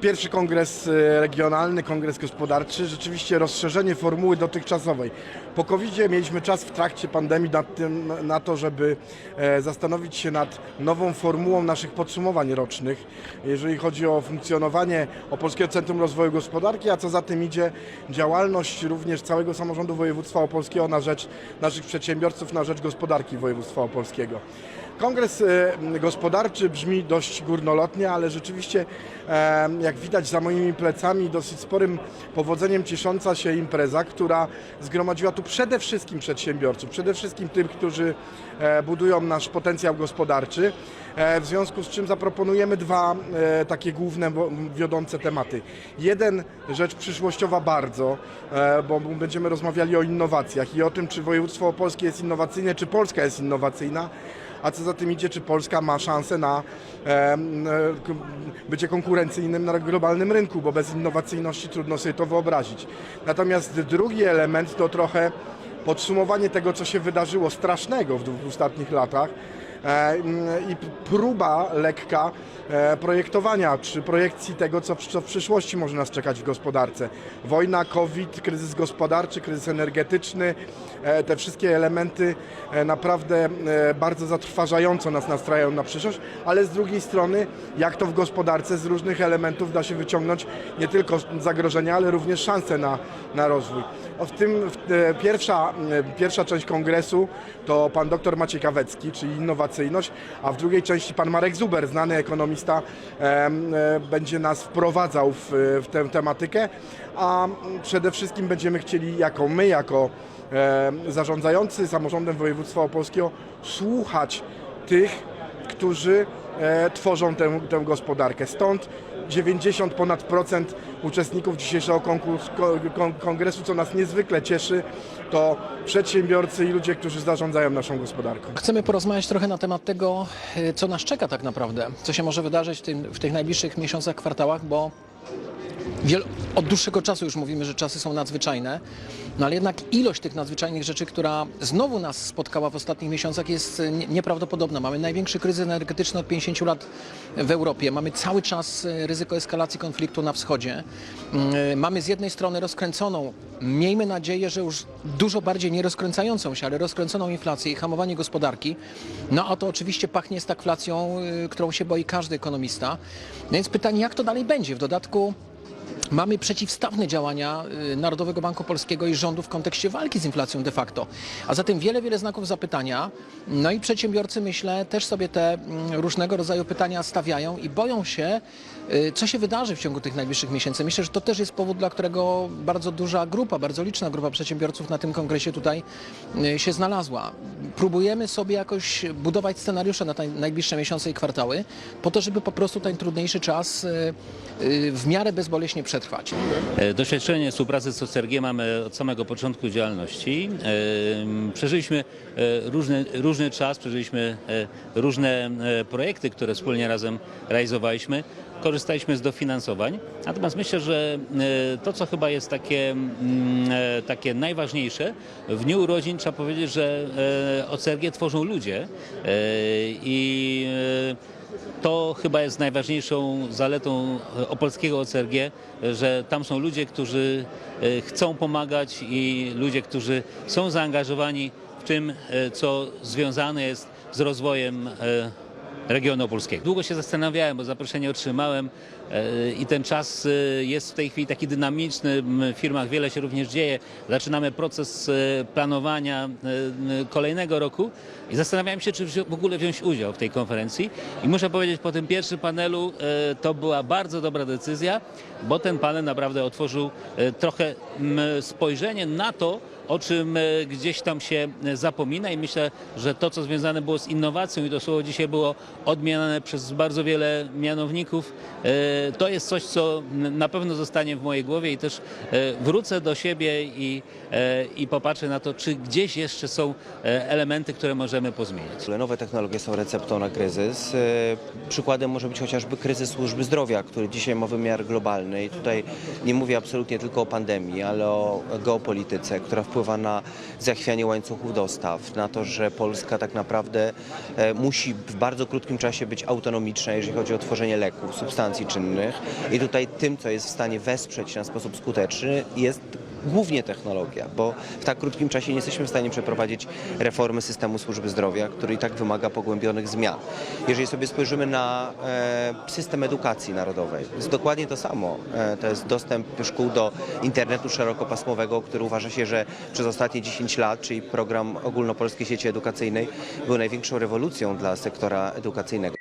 Pierwszy kongres e, regionalny, kongres gospodarczy, rzeczywiście rozszerzenie formuły dotychczasowej. Po covid mieliśmy czas w trakcie pandemii tym, na to, żeby e, zastanowić się nad nową formułą naszych podsumowań rocznych, jeżeli chodzi o funkcjonowanie Opolskiego Centrum Rozwoju Gospodarki, a co za tym idzie działalność również całego samorządu województwa opolskiego na rzecz naszych przedsiębiorców, na rzecz gospodarki województwa opolskiego. Kongres e, gospodarczy brzmi dość górnolotnie, ale rzeczywiście, e, jak widać za moimi plecami, dosyć sporym powodzeniem ciesząca się impreza, która zgromadziła tu przede wszystkim przedsiębiorców, przede wszystkim tych, którzy e, budują nasz potencjał gospodarczy. E, W związku z czym zaproponujemy dwa takie główne wiodące tematy. Jeden rzecz przyszłościowa bardzo, bo będziemy rozmawiali o innowacjach i o tym, czy województwo opolskie jest innowacyjne, czy Polska jest innowacyjna a co za tym idzie, czy Polska ma szansę na e, bycie konkurencyjnym na globalnym rynku, bo bez innowacyjności trudno sobie to wyobrazić. Natomiast drugi element to trochę podsumowanie tego, co się wydarzyło strasznego w, w ostatnich latach i p- próba lekka e, projektowania czy projekcji tego, co, w- przyszłości może nas czekać w gospodarce. Wojna, COVID, kryzys gospodarczy, kryzys energetyczny, e, te wszystkie elementy e, naprawdę e, bardzo zatrważająco nas nastrajają na przyszłość, ale z drugiej strony, jak to w gospodarce, z różnych elementów da się wyciągnąć nie tylko zagrożenia, ale również szanse na, na rozwój. W tym w, e, pierwsza, e, pierwsza część kongresu to pan dr Maciej Kawecki, czyli a w drugiej części pan Marek Zuber, znany ekonomista, e, będzie nas wprowadzał w, w tę tematykę, a przede wszystkim będziemy chcieli, jako my, jako zarządzający samorządem województwa opolskiego, słuchać tych, którzy e, tworzą tę, tę gospodarkę. Stąd 90 ponad procent uczestników dzisiejszego konkurs, ko, kon, kongresu, co nas niezwykle cieszy, to przedsiębiorcy i ludzie, którzy zarządzają naszą gospodarką. Chcemy porozmawiać trochę na temat tego, y, co nas czeka tak naprawdę, co się może wydarzyć w, tym, w tych najbliższych miesiącach, kwartałach, bo wiel, od dłuższego czasu już mówimy, że czasy są nadzwyczajne, no ale jednak ilość tych nadzwyczajnych rzeczy, która znowu nas spotkała w ostatnich miesiącach jest nie- nieprawdopodobna. Mamy największy kryzys energetyczny od 50 lat w Europie, mamy cały czas y, ryzyko eskalacji konfliktu na wschodzie, Y, mamy z jednej strony rozkręconą, miejmy nadzieję, że już dużo bardziej nie rozkręcającą się, ale rozkręconą inflację i hamowanie gospodarki, no a to oczywiście pachnie stagflacją, y, którą się boi każdy ekonomista. No Więc pytanie, jak to dalej będzie? W dodatku school. Mamy przeciwstawne działania y, Narodowego Banku Polskiego i rządu w kontekście walki z inflacją de facto. A zatem wiele, wiele znaków zapytania. No i przedsiębiorcy, myślę, też sobie te mm, różnego rodzaju pytania stawiają i boją się, y, co się wydarzy w ciągu tych najbliższych miesięcy. Myślę, że to też jest powód, dla którego bardzo duża grupa, bardzo liczna grupa przedsiębiorców na tym kongresie tutaj y, się znalazła. Próbujemy sobie jakoś budować scenariusze na najbliższe miesiące i kwartały, po to, żeby po prostu ten trudniejszy czas w miarę bezboleśnie przetrwać. E, Doświadczenie współpracy z OCRG mamy od samego początku działalności. E, Przeżyliśmy e, różny, różny czas, przeżyliśmy różne projekty, które wspólnie razem realizowaliśmy. Korzystaliśmy z dofinansowań. Natomiast myślę, że to, co chyba jest takie, takie najważniejsze, w dniu urodzin trzeba powiedzieć, że OCRG tworzą ludzie i to chyba jest najważniejszą zaletą e, opolskiego OCRG, e, że tam są ludzie, którzy e, chcą pomagać i ludzie, którzy są zaangażowani w tym, co związane jest z rozwojem regionu opolskiego. Długo się zastanawiałem, bo zaproszenie otrzymałem e, i ten czas e, jest w tej chwili taki dynamiczny. W firmach wiele się również dzieje. Zaczynamy proces e, planowania kolejnego roku i zastanawiałem się, czy w ogóle wziąć udział w tej konferencji. I muszę powiedzieć, po tym pierwszym panelu to była bardzo dobra decyzja, bo ten panel naprawdę otworzył trochę spojrzenie na to, o czym gdzieś tam się zapomina i myślę, że to, co związane było z innowacją i to słowo dzisiaj było odmieniane przez bardzo wiele mianowników, e, to jest coś, co na pewno zostanie w mojej głowie i też e, wrócę do siebie i, e, i popatrzę na to, czy gdzieś jeszcze są elementy, które możemy pozmieniać. Nowe technologie są receptą na kryzys. Przykładem może być chociażby kryzys służby zdrowia, który dzisiaj ma wymiar globalny i tutaj nie mówię absolutnie tylko o pandemii, ale o geopolityce, która wpływa na zachwianie łańcuchów dostaw, na to, że Polska tak naprawdę musi w bardzo krótkim czasie być autonomiczna, jeżeli chodzi o tworzenie leków, substancji czynnych. I tutaj tym, co jest w stanie wesprzeć na sposób skuteczny, jest głównie technologia, bo w tak krótkim czasie nie jesteśmy w stanie przeprowadzić reformy systemu służby zdrowia, który i tak wymaga pogłębionych zmian. Jeżeli sobie spojrzymy na e, system edukacji narodowej, jest dokładnie to samo. E, to jest dostęp szkół do internetu szerokopasmowego, który uważa się, że przez ostatnie 10 lat, czyli program ogólnopolskiej sieci edukacyjnej, był największą rewolucją dla sektora edukacyjnego.